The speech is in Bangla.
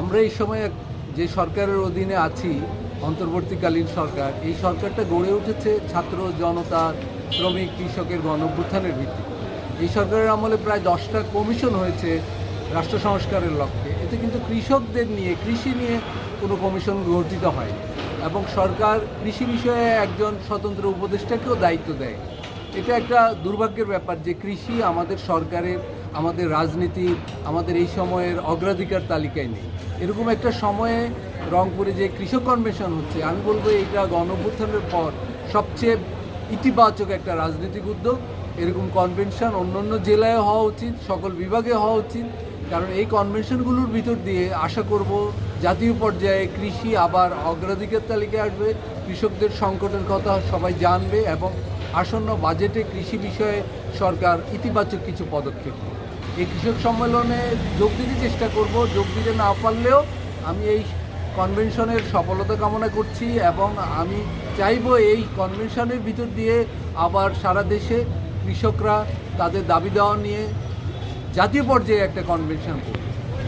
আমরা এই সময় যে সরকারের অধীনে আছি, অন্তর্বর্তীকালীন সরকার, এই সরকারটা গড়ে উঠেছে ছাত্র জনতা, শ্রমিক, কৃষকের গণভ্যুত্থানের ভিত্তিতে। এই সরকারের আমলে প্রায় দশটা কমিশন হয়েছে রাষ্ট্র সংস্কারের লক্ষ্যে। এতে কিন্তু কৃষকদের নিয়ে, কৃষি নিয়ে কোনো কমিশন গঠিত হয় এবং সরকার কৃষি বিষয়ে একজন স্বতন্ত্র উপদেষ্টাকেও দায়িত্ব দেয়। এটা একটা দুর্ভাগ্যের ব্যাপার যে কৃষি আমাদের সরকারের, আমাদের রাজনীতি, আমাদের এই সময়ের অগ্রাধিকার তালিকায় নেই। এরকম একটা সময়ে রংপুরে যে কৃষক কনভেনশন হচ্ছে, আমি বলব এটা গণভ্যুত্থানের পর সবচেয়ে ইতিবাচক একটা রাজনৈতিক উদ্যোগ। এরকম কনভেনশন অন্য অন্য জেলায় হওয়া উচিত, সকল বিভাগে হওয়া উচিত। কারণ এই কনভেনশনগুলোর ভিতর দিয়ে আশা করব জাতীয় পর্যায়ে কৃষি আবার অগ্রাধিকার তালিকায় আসবে, কৃষকদের সংকটের কথা সবাই জানবে এবং আসন্ন বাজেটে কৃষি বিষয়ে সরকার ইতিবাচক কিছু পদক্ষেপ এই কৃষক সম্মেলনে যোগ দিতে চেষ্টা করব। যোগ দিতে না পারলেও আমি এই কনভেনশনের সফলতা কামনা করছি এবং আমি চাইব এই কনভেনশনের ভিতর দিয়ে আবার সারা দেশে কৃষকরা তাদের দাবি দেওয়া নিয়ে জাতীয় পর্যায়ে একটা কনভেনশন করবে